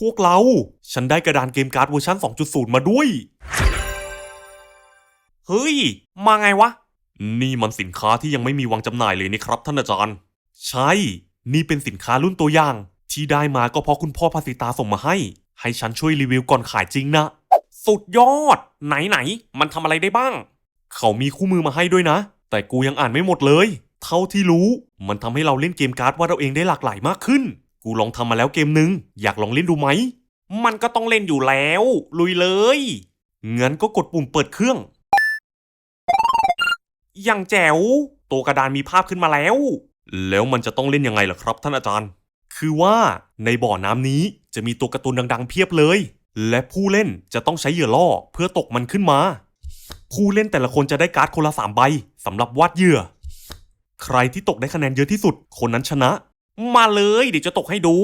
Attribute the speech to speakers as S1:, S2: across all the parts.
S1: พวกเรา ฉันได้กระดานเกมการ์ดเวอร์ชัน2.0 มาด้วย เฮ้ย มาไงวะ นี่มันสินค้าที่ยังไม่มีวางจำหน่ายเลยนี่ครับท่านอาจารย์ ใช่ นี่เป็นสินค้ารุ่นตัวอย่าง ที่ได้มาก็เพราะคุณพ่อภาสิตาส่งมาให้ ให้ฉันช่วยรีวิวก่อนขายจริงนะ สุดยอด ไหนไหน มันทำอะไรได้บ้าง เขามีคู่มือมาให้ด้วยนะ แต่กูยังอ่านไม่หมดเลย เท่าที่รู้ มันทำให้เราเล่นเกมการ์ดว่าเราเองได้หลากหลายมากขึ้น กูลองทำมาแล้วเกมหนึ่งอยากลองเล่นดูไหม มันก็ต้องเล่นอยู่แล้ว ลุยเลย งั้นก็กดปุ่มเปิดเครื่อง อย่างแจ๋ว ตัวกระดานมีภาพขึ้นมาแล้ว แล้วมันจะต้องเล่นยังไงล่ะครับท่านอาจารย์ คือว่าในบ่อน้ำนี้จะมีตัวการ์ตูนดัง ๆ เพียบเลย และผู้เล่นจะต้องใช้เหยื่อล่อเพื่อตกมันขึ้นมา ผู้เล่นแต่ละคนจะได้การ์ดคนละสามใบสำหรับวาดเหยื่อ ใครที่ตกได้คะแนนเยอะที่สุด คนนั้นชนะ มาเลยเดี๋ยวจะตกให้ดู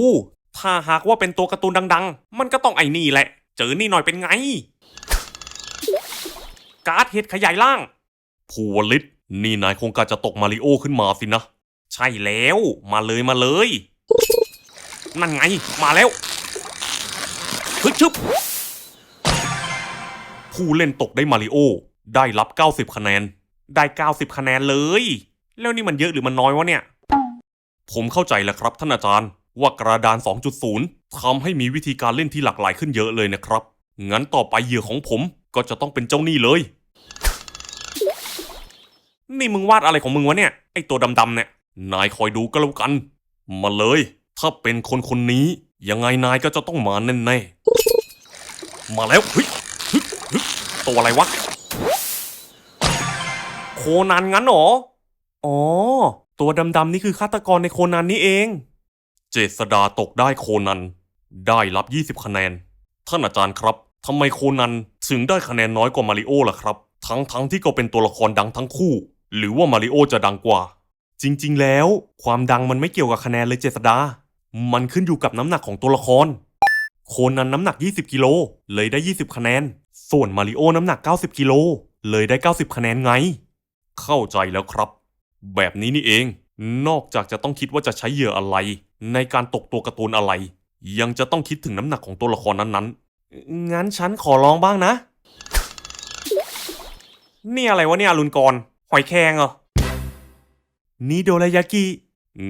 S1: ถ้าหากว่าเป็นตัวการ์ตูนดัง ๆ มันก็ต้องไอ้นี่แหละ เจอนี่หน่อยเป็นไง การ์ดเห็ดขยายล่างภูวลิตนี่นายคงกะจะตกมาริโอขึ้นมาสินะ ใช่แล้ว มาเลยมาเลย นั่นไง มาแล้วฮึชึบผู้เล่นตกได้มาริโอ ได้รับ 90 คะแนน ได้ 90 คะแนนเลย แล้วนี่มันเยอะหรือมันน้อยวะเนี่ย ผมเข้าใจแล้วครับท่านอาจารย์ว่ากระดาน 2.0ทำให้มีวิธีการเล่นที่หลากหลายขึ้นเยอะเลยนะครับ งั้นต่อไปเหยื่อของผมก็จะต้องเป็นเจ้านี่เลย นี่มึงวาดอะไรของมึงวะเนี่ย ไอตัวดำๆเนี่ย นายคอยดูก็แล้วกัน มาเลย ถ้าเป็นคนคนนี้ ยังไงนายก็จะต้องมาแน่ๆ มาแล้วเฮ้ยตัวอะไรวะ โคนันงั้นหรอ อ๋อ ตัวดำๆนี่คือฆาตกรในโคนันนี่เอง เจษดาตกได้โคนัน ได้รับ 20 คะแนน ท่านอาจารย์ครับทำไมโคนันถึงได้คะแนนน้อยกว่ามาริโอล่ะครับ ทั้งทั้งที่ก็เป็นตัวละครดังทั้งคู่ หรือว่ามาริโอจะดังกว่า จริงๆ แล้ว ความดังมันไม่เกี่ยวกับคะแนนเลยเจษดา มันขึ้นอยู่กับน้ำหนักของตัวละคร โคนันน้ำหนัก 20 กิโลเลยได้ 20 คะแนน ส่วนมาริโอน้ำหนัก 90 กิโลเลยได้ 90 คะแนนไง เข้าใจแล้วครับ แบบนี้นี่เอง นอกจากจะต้องคิดว่าจะใช้เหยื่ออะไร ในการตกตัวการ์ตูนอะไร ยังจะต้องคิดถึงน้ำหนักของตัวละครนั้นๆ งั้นฉันขอลองบ้างนะ นี่อะไรวะเนี่ยอรุณกรหอยแครงเหรอ นี่โดรายากิ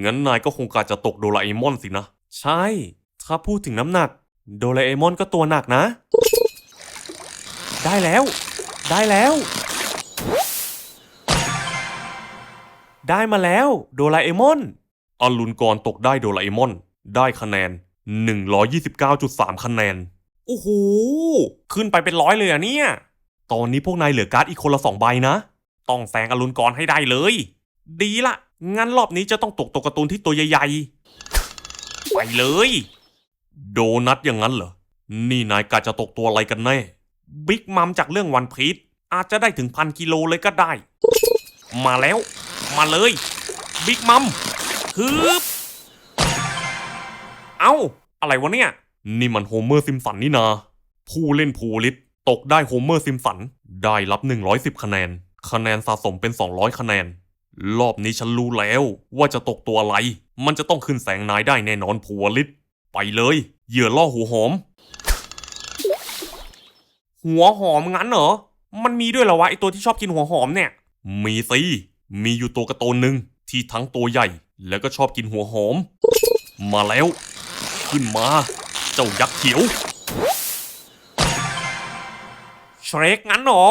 S1: งั้นนายก็คงกะจะตกโดราเอมอนสินะ ใช่ ถ้าพูดถึงน้ำหนัก โดราเอมอนก็ตัวหนักนะ ได้แล้ว ได้แล้ว ได้มาแล้วโดราเอมอนอรุณกรตกได้โดราเอมอน ได้คะแนน 129.3 คะแนน โอ้โห ขึ้นไปเป็นร้อยเลยอะเนี่ย ตอนนี้พวกนายเหลือการ์ดอีกคนละสองใบนะ ต้องแซงอรุณกรให้ได้เลย ดีละ งั้นรอบนี้จะต้องตกตัวการ์ตูนที่ตัวใหญ่ๆ ไปเลย โดนัทอย่างนั้นเหรอ นี่นายกะจะตกตัวอะไรกันแน่ บิ๊กมัมจากเรื่องวันพีชอาจจะได้ถึงพันกิโลเลยก็ได้ มาแล้ว มาเลยบิ๊กมัมฮึบเอ้า อะไรวะเนี่ย นี่มันโฮเมอร์ซิมสันนี่นา ผู้เล่นภูลิตตกได้โฮเมอร์ซิมสัน ได้รับ 110 คะแนน คะแนนสะสมเป็น 200 คะแนน รอบนี้ฉันรู้แล้วว่าจะตกตัวอะไร มันจะต้องขึ้นแสงนายได้แน่นอนภูลิตไปเลย เหยื่อล่อหัวหอม หัวหอมงั้นเหรอ มันมีด้วยเหรอวะไอตัวที่ชอบกินหัวหอมเนี่ย มีสิ มีอยู่ตัวกระตนหนึ่งที่ทั้งตัวใหญ่แล้วก็ชอบกินหัวหอม มาแล้ว ขึ้นมา เจ้ายักษ์เขียวเชรกงั้นหรอ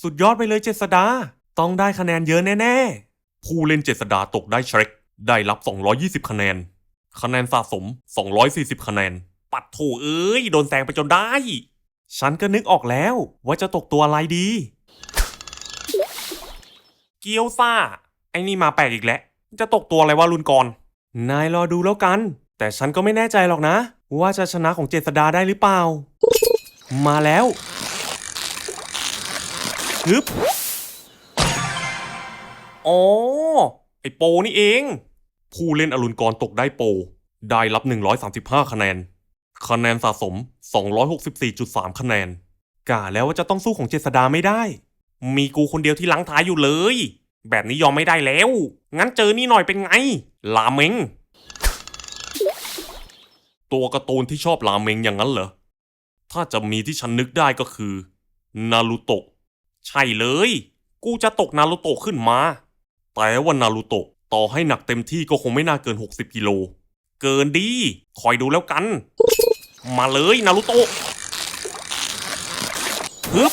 S1: สุดยอดไปเลยเจษดา ต้องได้คะแนนเยอะแน่ๆ ผู้เล่นเจษดาตกได้เชรกได้รับ 220 คะแนน คะแนนสะสม 240 คะแนน ปัดโถเอ้ย โดนแซงไปจนได้ ฉันก็นึกออกแล้วว่าจะตกตัวอะไรดี เกียวซ่า ไอ้นี่มาแปลกอีกแล้ว จะตกตัวอะไรวะรุนกร นายรอดูแล้วกัน แต่ฉันก็ไม่แน่ใจหรอกนะ ว่าจะชนะของเจษดาได้หรือเปล่า มาแล้วฮึบอ๋อ ไอโปนี่เอง ผู้เล่นอรุณกรตกได้โป ได้รับ 135 คะแนน คะแนนสะสม 264.3 คะแนนกะแล้วว่าจะต้องสู้ของเจษดาไม่ได้ มีกูคนเดียวที่ลังท้ายอยู่เลย แบบนี้ยอมไม่ได้แล้ว งั้นเจอนี่หน่อยเป็นไง ลาเมง ตัวการ์ตูนที่ชอบราเมงอย่างนั้นเหรอ ถ้าจะมีที่ฉันนึกได้ก็คือ นารูโตะ ใช่เลย กูจะตกนารูโตะขึ้นมา แต่ว่านารูโตะต่อให้หนักเต็มที่ก็คงไม่น่าเกิน 60กิโล เกินดี คอยดูแล้วกัน มาเลยนารูโตะฮึบ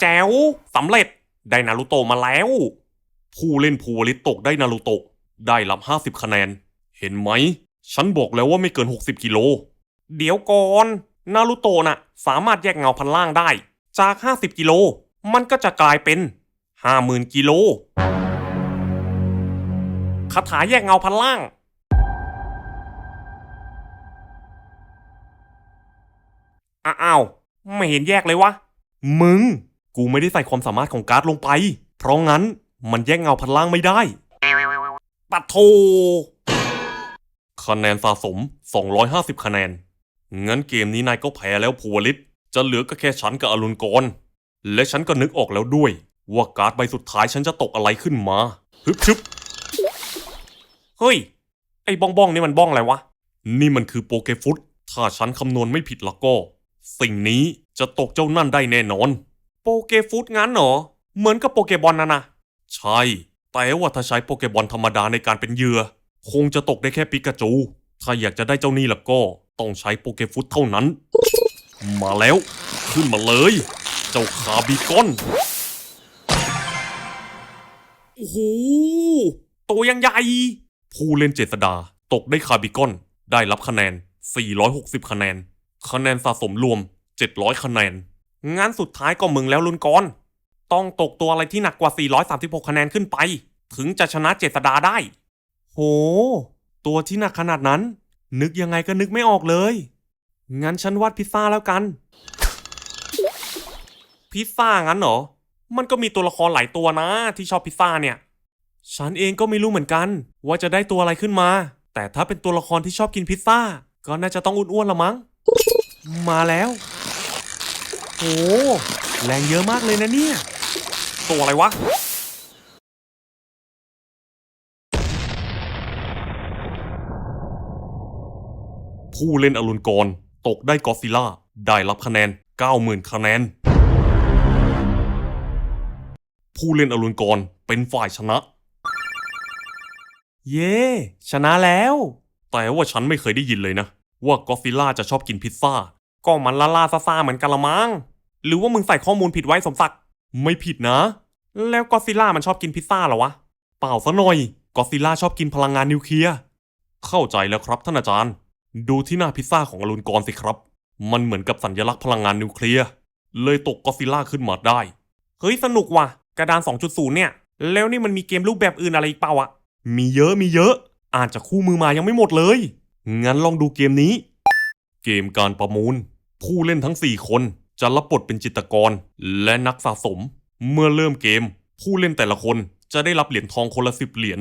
S1: แจ๋วสำเร็จได้นารูโตะมาแล้ว ผู้เล่นภูวลิตตกได้นารูโตะได้รับ 50 คะแนน เห็นไหม ฉันบอกแล้วว่าไม่เกิน 60 กิโล เดี๋ยวก่อนนารูโตะน่ะ สามารถแยกเงาพันล่างได้ จาก 50 กิโล มันก็จะกลายเป็น 50,000 กิโลคาถาแยกเงาพันล่าง อ้าว ไม่เห็นแยกเลยวะ มึง กูไม่ได้ใส่ความสามารถของการ์ดลงไป เพราะงั้นมันแยกเงาพันล่างไม่ได้ ปัดโท คะแนนสะสม 250 คะแนน งั้นเกมนี้นายก็แพ้แล้วภูวลิตจะเหลือก็แค่ฉันกับอรุณกร และฉันก็นึกออกแล้วด้วย ว่าการ์ดใบสุดท้ายฉันจะตกอะไรขึ้นมาฮึบชึบเฮ้ย ไอ้บ้องบ้องนี่มันบ้องอะไรวะ นี่มันคือโปเกฟุต ถ้าฉันคำนวณไม่ผิดล้วก็ สิ่งนี้จะตกเจ้านั่นได้แน่นอน โปเกฟุตงั้นเหรอ เหมือนกับโปเกบอลนะนะ ใช่ แต่ว่าถ้าใช้โปเกบอลธรรมดาในการเป็นเหยื่อ คงจะตกได้แค่ปิกาจู ถ้าอยากจะได้เจ้านี่ล่ะก็ ต้องใช้โปเกฟุตเท่านั้น มาแล้ว ขึ้นมาเลย เจ้าคาบิกอน โอ้โห ตัวยังใหญ่ ผู้เล่นเจษดาตกได้คาบิกอน ได้รับคะแนน 460 คะแนน คะแนนสะสมรวม 700 คะแนน งานสุดท้ายก็มึงแล้วลุนกรต้องตกตัวอะไรที่หนักกว่า 436 คะแนนขึ้นไป ถึงจะชนะเจษดาได้ โห ตัวที่หนักขนาดนั้น นึกยังไงก็นึกไม่ออกเลย งั้นฉันวาดพิซซ่าแล้วกัน พิซซ่างั้นเหรอ มันก็มีตัวละครหลายตัวนะ ที่ชอบพิซซ่าเนี่ย ฉันเองก็ไม่รู้เหมือนกัน ว่าจะได้ตัวอะไรขึ้นมา แต่ถ้าเป็นตัวละครที่ชอบกินพิซซ่า ก็น่าจะต้องอ้วนๆละมั้ง มาแล้ว โอ้แรงเยอะมากเลยนะเนี่ย ตัวอะไรวะ ผู้เล่นอรุณกร ตกได้กอดซิล่า ได้รับคะแนน 90,000 คะแนน ผู้เล่นอรุณกร เป็นฝ่ายชนะ เย่ชนะแล้ว แต่ว่าฉันไม่เคยได้ยินเลยนะ ว่ากอดซิล่าจะชอบกินพิซซ่า ก็มันละลาซาซาเหมือนกันละมั้ง หรือว่ามึงใส่ข้อมูลผิดไว้สมศักดิ์ไม่ผิดนะ แล้วกอดซิล่ามันชอบกินพิซซ่าเหรอวะ เปล่าซะหน่อยกอดซิล่าชอบกินพลังงานนิวเคลียร์เข้าใจแล้วครับท่านอาจารย์ ดูที่หน้าพิซซ่าของอรุณกรสิครับ มันเหมือนกับสัญลักษณ์พลังงานนิวเคลียร์เลยตกกอดซิลล่าขึ้นมาได้ เฮ้ยสนุกว่ะ กระดาน 2.0 เนี่ย แล้วนี่มันมีเกมรูปแบบอื่นอะไรอีกเปล่าอะมีเยอะมีเยอะอ่านจากคู่มือมายังไม่หมดเลย งั้นลองดูเกมนี้ เกมการประมูล ผู้เล่นทั้ง 4 คน จะรับบทเป็นจิตรกร และนักสะสม เมื่อเริ่มเกม ผู้เล่นแต่ละคนจะได้รับเหรียญทองคนละสิบเหรียญ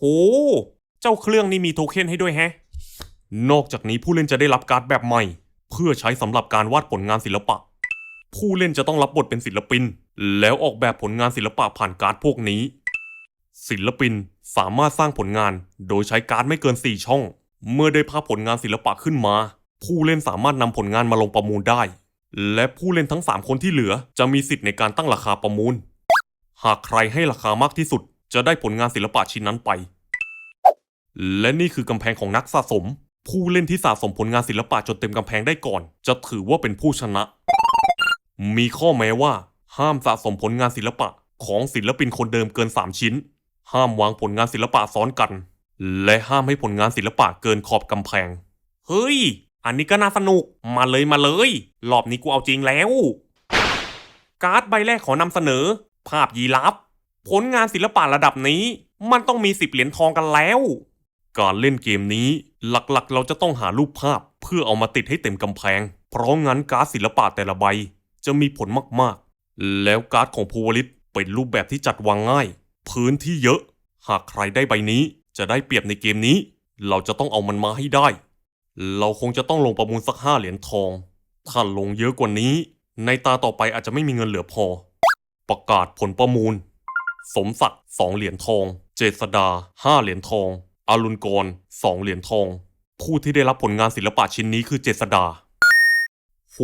S1: โอ้เจ้าเครื่องนี้มีโทเค็นให้ด้วยแฮะ นอกจากนี้ผู้เล่นจะได้รับการ์ดแบบใหม่ เพื่อใช้สำหรับการวาดผลงานศิลปะ ผู้เล่นจะต้องรับบทเป็นศิลปิน แล้วออกแบบผลงานศิลปะผ่านการ์ดพวกนี้ ศิลปินสามารถสร้างผลงานโดยใช้การ์ดไม่เกิน 4 ช่อง เมื่อได้ภาพผลงานศิลปะขึ้นมา ผู้เล่นสามารถนำผลงานมาลงประมูลได้ และผู้เล่นทั้ง 3 คนที่เหลือจะมีสิทธิ์ในการตั้งราคาประมูล หากใครให้ราคามากที่สุด จะได้ผลงานศิลปะชิ้นนั้นไป และนี่คือกำแพงของนักสะสม ผู้เล่นที่สะสมผลงานศิลปะจนเต็มกำแพงได้ก่อน จะถือว่าเป็นผู้ชนะ มีข้อแม้ว่า ห้ามสะสมผลงานศิลปะของศิลปินคนเดิมเกิน 3 ชิ้น ห้ามวางผลงานศิลปะซ้อนกัน และห้ามให้ผลงานศิลปะเกินขอบกำแพง เฮ้ย อันนี้ก็น่าสนุก มาเลยมาเลย รอบนี้กูเอาจริงแล้ว การ์ดใบแรกขอนำเสนอ ภาพยีราฟผลงานศิลปะระดับนี้ มันต้องมีสิบเหรียญทองกันแล้ว การเล่นเกมนี้ หลักๆ เราจะต้องหารูปภาพเพื่อเอามาติดให้เต็มกำแพง เพราะงั้นการ์ดศิลปะแต่ละใบ จะมีผลมากๆ แล้วการ์ดของภูวลิตเป็นรูปแบบที่จัดวางง่าย พื้นที่เยอะ หากใครได้ใบนี้จะได้เปรียบในเกมนี้ เราจะต้องเอามันมาให้ได้ เราคงจะต้องลงประมูลสักห้าเหรียญทอง ถ้าลงเยอะกว่านี้ ในตาต่อไปอาจจะไม่มีเงินเหลือพอ ประกาศผลประมูล สมศักดิ์สองเหรียญทอง เจษดาห้าเหรียญทอง อรุณกรสองเหรียญทอง ผู้ที่ได้รับผลงานศิลปะชิ้นนี้คือเจษดาโห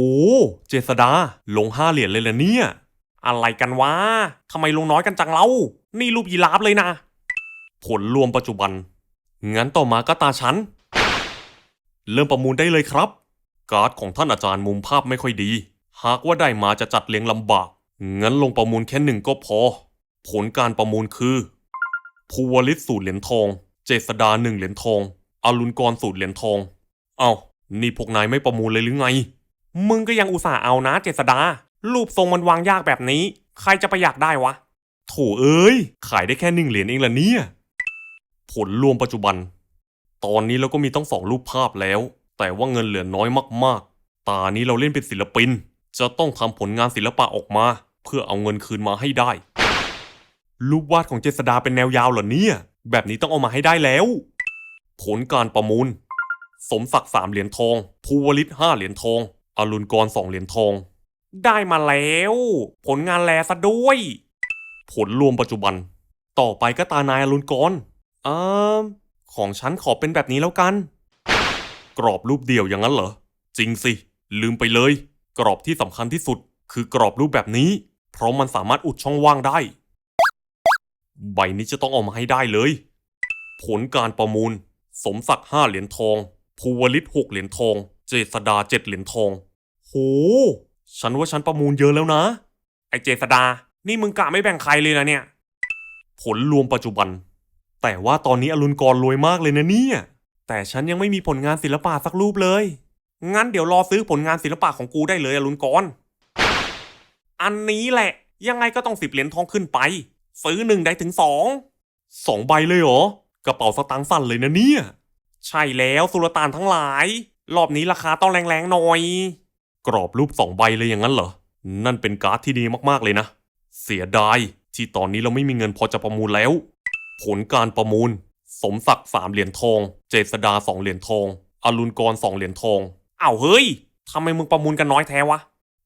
S1: เจษดา ลงห้าเหรียญเลยล่ะเนี่ย อะไรกันวะทำไมลงน้อยกันจังเล่านี่รูปยีราฟเลยนะ ผลรวมปัจจุบัน งั้นต่อมาก็ตาฉัน เริ่มประมูลได้เลยครับ การ์ดของท่านอาจารย์มุมภาพไม่ค่อยดี หากว่าได้มาจะจัดเลี้ยงลำบาก งั้นลงประมูลแค่หนึ่งก็พอ ผลการประมูลคือภูวลิตสูตรเหรียญทอง เจษดาหนึ่งเหรียญทองอรุณกรสูตรเหรียญทอง เอ้า นี่พวกนายไม่ประมูลเลยหรือไง มึงก็ยังอุตส่าห์เอานะเจษดา รูปทรงมันวางยากแบบนี้ ใครจะไปอยากได้วะ โถเอ้ย ขายได้แค่หนึ่งเหรียญเองล่ะเนี่ย ผลรวมปัจจุบัน ตอนนี้เราก็มีต้องสองรูปภาพแล้ว แต่ว่าเงินเหลือน้อยมากๆ ตานี้เราเล่นเป็นศิลปิน จะต้องทำผลงานศิลปะออกมา เพื่อเอาเงินคืนมาให้ได้ รูปวาดของเจษดาเป็นแนวยาวเหรอเนี่ย แบบนี้ต้องเอามาให้ได้แล้ว ผลการประมูล สมศักดิ์สามเหรียญทอง ภูวลิตห้าเหรียญทอง อรุณกรสองเหรียญทอง ได้มาแล้ว ผลงานแลซะด้วย ผลรวมปัจจุบัน ต่อไปก็ตานายอรุณกรเออ ของฉันขอเป็นแบบนี้แล้วกัน กรอบรูปเดียวอย่างนั้นเหรอ จริงสิ ลืมไปเลย กรอบที่สำคัญที่สุด คือกรอบรูปแบบนี้ เพราะมันสามารถอุดช่องว่างได้ ใบนี้จะต้องเอามาให้ได้เลย ผลการประมูล สมศักดิ์ห้าเหรียญทอง ภูวลิตหกเหรียญทอง เจษดาเจ็ดเหรียญทอง โห ฉันว่าฉันประมูลเยอะแล้วนะ ไอเจษดา นี่มึงกะไม่แบ่งใครเลยนะเนี่ย ผลรวมปัจจุบัน แต่ว่าตอนนี้อรุณกรรวยมากเลยนะเนี่ย แต่ฉันยังไม่มีผลงานศิลปะสักรูปเลย งั้นเดี๋ยวรอซื้อผลงานศิลปะของกูได้เลยอรุณกร อันนี้แหละ ยังไงก็ต้องสิบเหรียญทองขึ้นไป ซื้อหนึ่งได้ถึงสอง สองใบเลยเหรอ กระเป๋าสตางค์สั่นเลยนะเนี่ย ใช่แล้วสุลต่านทั้งหลาย รอบนี้ราคาต้องแรงๆหน่อย กรอบรูปสองใบเลยอย่างนั้นเหรอ นั่นเป็นการ์ดที่ดีมากๆเลยนะ เสียดายที่ตอนนี้เราไม่มีเงินพอจะประมูลแล้ว ผลการประมูล สมศักดิ์สามเหรียญทอง เจษดาสองเหรียญทอง อรุณกรสองเหรียญทองอ้าวเฮ้ยทำไมมึงประมูลกันน้อยแท้วะ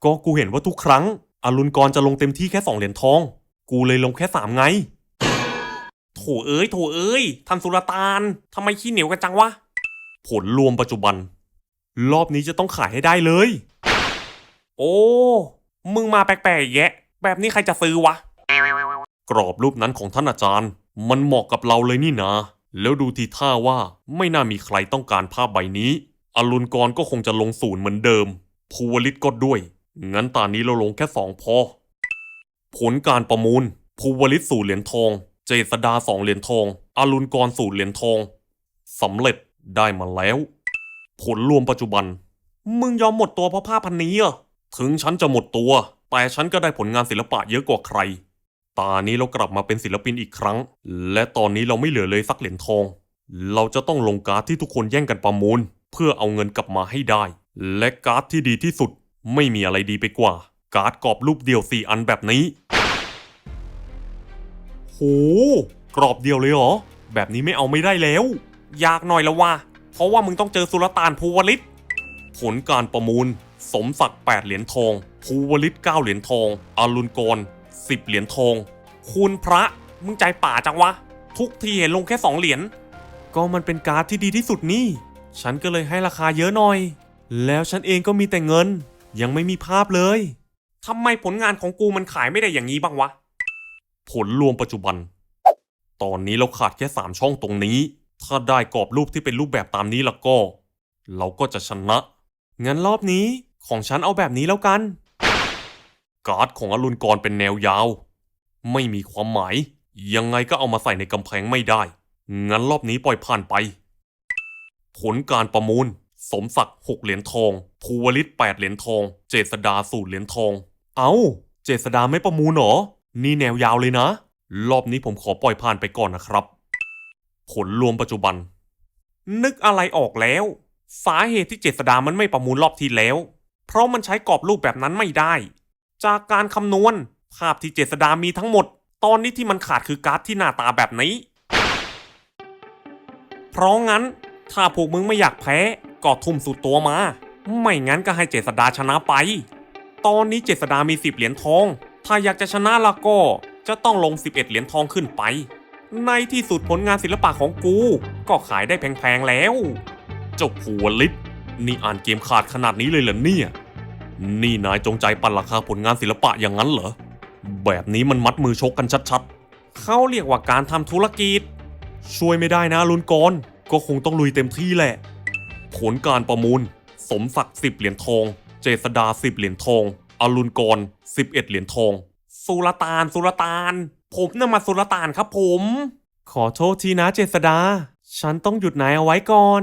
S1: ก็กูเห็นว่าทุกครั้ง อรุณกรจะลงเต็มที่แค่สองเหรียญทอง กูเลยลงแค่สามไง โถเอ้ยโถเอ้ยท่านสุลต่านทำไมขี้เหนียวกันจังวะ ผลรวมปัจจุบัน รอบนี้จะต้องขายให้ได้เลย โอ้ มึงมาแปลกๆแยะ แบบนี้ใครจะซื้อวะ กรอบรูปนั้นของท่านอาจารย์ มันเหมาะกับเราเลยนี่นะ แล้วดูทีท่าว่าไม่น่ามีใครต้องการภาพใบนี้อรุณกรก็คงจะลงศูนย์เหมือนเดิม ภูวลิตก็ด้วย งั้นตอนนี้เราลงแค่สองพอ ผลการประมูล ภูวลิตสูตรเหรียญทอง เจษดาสองเหรียญทองอรุณกรสูตรเหรียญทองสำเร็จได้มาแล้ว ผลรวมปัจจุบัน มึงยอมหมดตัวเพราะภาพพันนี้เหรอถึงฉันจะหมดตัว แต่ฉันก็ได้ผลงานศิลปะเยอะกว่าใคร ตานี้เรากลับมาเป็นศิลปินอีกครั้ง และตอนนี้เราไม่เหลือเลยสักเหรียญทอง เราจะต้องลงการ์ดที่ทุกคนแย่งกันประมูล เพื่อเอาเงินกลับมาให้ได้ และการ์ดที่ดีที่สุดไม่มีอะไรดีไปกว่า การ์ดกรอบรูปเดียวสี่อันแบบนี้โหกรอบเดียวเลยเหรอ แบบนี้ไม่เอาไม่ได้แล้ว ยากหน่อยล้วว่า เพราะว่ามึงต้องเจอสุลต่านภูวลิต ผลการประมูล สมศักดิ์8เหรียญทองภูวลิต9เหรียญทองอรุณกร 10 เหรียญทองคุณพระมึงใจป่าจังวะ ทุกทีเห็นลงแค่ 2 เหรียญก็มันเป็นการ์ดที่ดีที่สุดนี่ ฉันก็เลยให้ราคาเยอะหน่อย แล้วฉันเองก็มีแต่เงิน ยังไม่มีภาพเลยทำไมผลงานของกูมันขายไม่ได้อย่างนี้บ้างวะ ผลรวมปัจจุบัน ตอนนี้เราขาดแค่ 3 ช่องตรงนี้ ถ้าได้กรอบรูปที่เป็นรูปแบบตามนี้แล้วก็ เราก็จะชนะ งั้นรอบนี้ของฉันเอาแบบนี้แล้วกัน การ์ดของอรุณกรเป็นแนวยาว ไม่มีความหมาย ยังไงก็เอามาใส่ในกำแพงไม่ได้ งั้นรอบนี้ปล่อยผ่านไป ผลการประมูล สมศักดิ์หกเหรียญทอง ภูวลิตแปดเหรียญทอง เจษดาสูตรเหรียญทอง เอา้า เจษดาไม่ประมูลหรอ นี่แนวยาวเลยนะ รอบนี้ผมขอปล่อยผ่านไปก่อนนะครับ ผลรวมปัจจุบัน นึกอะไรออกแล้ว สาเหตุที่เจษดามันไม่ประมูลรอบที่แล้ว เพราะมันใช้กรอบรูปแบบนั้นไม่ได้ จากการคำนวณ ภาพที่เจษดามีทั้งหมด ตอนนี้ที่มันขาดคือการ์ดที่หน้าตาแบบนี้ เพราะงั้น ถ้าพวกมึงไม่อยากแพ้ ก็ทุ่มสุดตัวมา ไม่งั้นก็ให้เจษดาชนะไป ตอนนี้เจษดามี 10 เหรียญทอง ถ้าอยากจะชนะละก็จะต้องลง 11 เหรียญทองขึ้นไป ในที่สุดผลงานศิลปะของกู ก็ขายได้แพงๆแล้ว เจ้าผัวลิศนี่อ่านเกมขาดขนาดนี้เลยเหรอเนี่ย นี่นายจงใจปั่นราคาผลงานศิลปะอย่างนั้นเหรอ แบบนี้มันมัดมือชกกันชัดๆ เขาเรียกว่าการทำธุรกิจ ช่วยไม่ได้นะลุนกรก็คงต้องลุยเต็มที่แหละ ผลการประมูล สมศักดิ์สิบเหรียญทอง เจษดาสิบเหรียญทอง อรุณกรสิบเอ็ดเหรียญทอง สุลต่าน สุลต่าน ผมน่ะมาสุลต่านครับผม ขอโทษทีนะเจษดา ฉันต้องหยุดนายเอาไว้ก่อน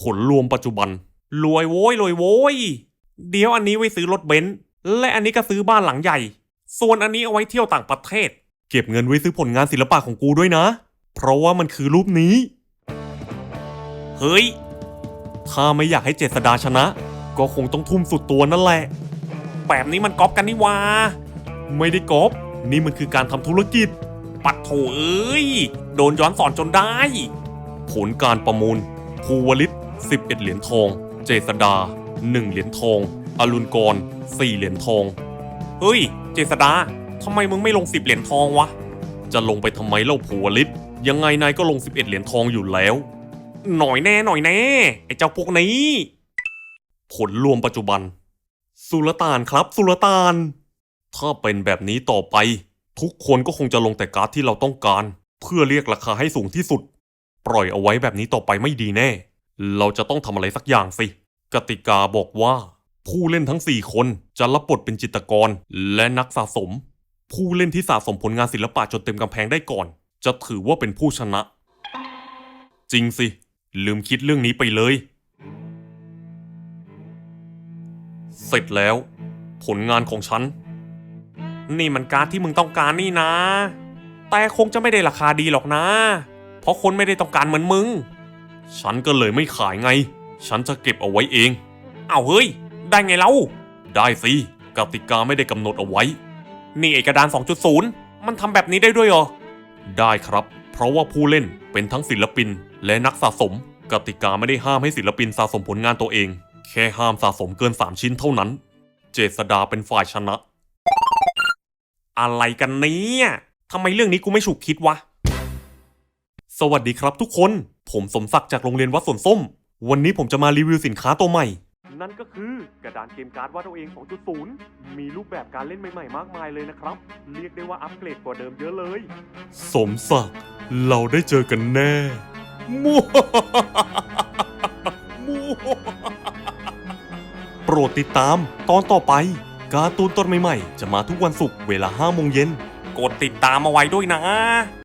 S1: ผลรวมปัจจุบัน รวยโว้ยรวยโว้ย เดี๋ยวอันนี้ไว้ซื้อรถเบนซ์และอันนี้ก็ซื้อบ้านหลังใหญ่ ส่วนอันนี้เอาไว้เที่ยวต่างประเทศ เก็บเงินไว้ซื้อผลงานศิลปะของกูด้วยนะ เพราะว่ามันคือรูปนี้ เฮ้ย ถ้าไม่อยากให้เจษดาชนะ ก็คงต้องทุ่มสุดตัวนั่นแหละ แบบนี้มันก๊อปกันนี่วาไม่ได้ก๊อปนี่มันคือการทำธุรกิจ ปัดโถเอ้ย โดนย้อนสอนจนได้ ผลการประมูล ภูวลิต 11 เหรียญทอง เจษดา 1 เหรียญทองอรุณกร 4 เหรียญทอง เฮ้ย เจษดาทำไมมึงไม่ลง 10 เหรียญทองวะ จะลงไปทำไมเล่าภูวลิตยังไงนายก็ลง 11 เหรียญทองอยู่แล้ว หน่อยแน่หน่อยแน่ ไอ้เจ้าพวกนี้ ผลรวมปัจจุบัน สุลต่านครับ สุลต่าน ถ้าเป็นแบบนี้ต่อไป ทุกคนก็คงจะลงแต่การ์ดที่เราต้องการ เพื่อเรียกราคาให้สูงที่สุด ปล่อยเอาไว้แบบนี้ต่อไปไม่ดีแน่ เราจะต้องทำอะไรสักอย่างสิ กติกาบอกว่า ผู้เล่นทั้ง 4 คนจะรับบทเป็นจิตรกรและนักสะสม ผู้เล่นที่สะสมผลงานศิลปะจนเต็มกำแพงได้ก่อน จะถือว่าเป็นผู้ชนะ จริงสิ ลืมคิดเรื่องนี้ไปเลย เสร็จแล้ว ผลงานของฉัน นี่มันการ์ดที่มึงต้องการนี่นะ แต่คงจะไม่ได้ราคาดีหรอกนะ เพราะคนไม่ได้ต้องการเหมือนมึง ฉันก็เลยไม่ขายไง ฉันจะเก็บเอาไว้เอง เอาเฮ้ย ได้ไงเล่า ได้สิกติกาไม่ได้กำหนดเอาไว้ นี่เอกระดาน 2.0 มันทำแบบนี้ได้ด้วยเหรอ ได้ครับ เพราะว่าผู้เล่นเป็นทั้งศิลปินและนักสะสม กติกาไม่ได้ห้ามให้ศิลปินสะสมผลงานตัวเอง แค่ห้ามสะสมเกิน 3 ชิ้นเท่านั้น เจษดาเป็นฝ่ายชนะ อะไรกันเนี่ยทำไมเรื่องนี้กูไม่ฉุกคิดวะ สวัสดีครับทุกคน ผมสมศักดิ์จากโรงเรียนวัดสวนส้ม วันนี้ผมจะมารีวิวสินค้าตัวใหม่ นั่นก็คือกระดานเกมการ์ดวาดเอาเอง 2.0 มีรูปแบบการเล่นใหม่ๆ มากมายเลยนะครับ เรียกได้ว่าอัปเกรดกว่าเดิมเยอะเลย สมศักดิ์เราได้เจอกันแน่มัวมัวโปรดติดตามตอนต่อไป การ์ตูนตอนใหม่ๆ จะมาทุกวันศุกร์เวลา5โมงเย็นกดติดตามเอาไว้ด้วยนะ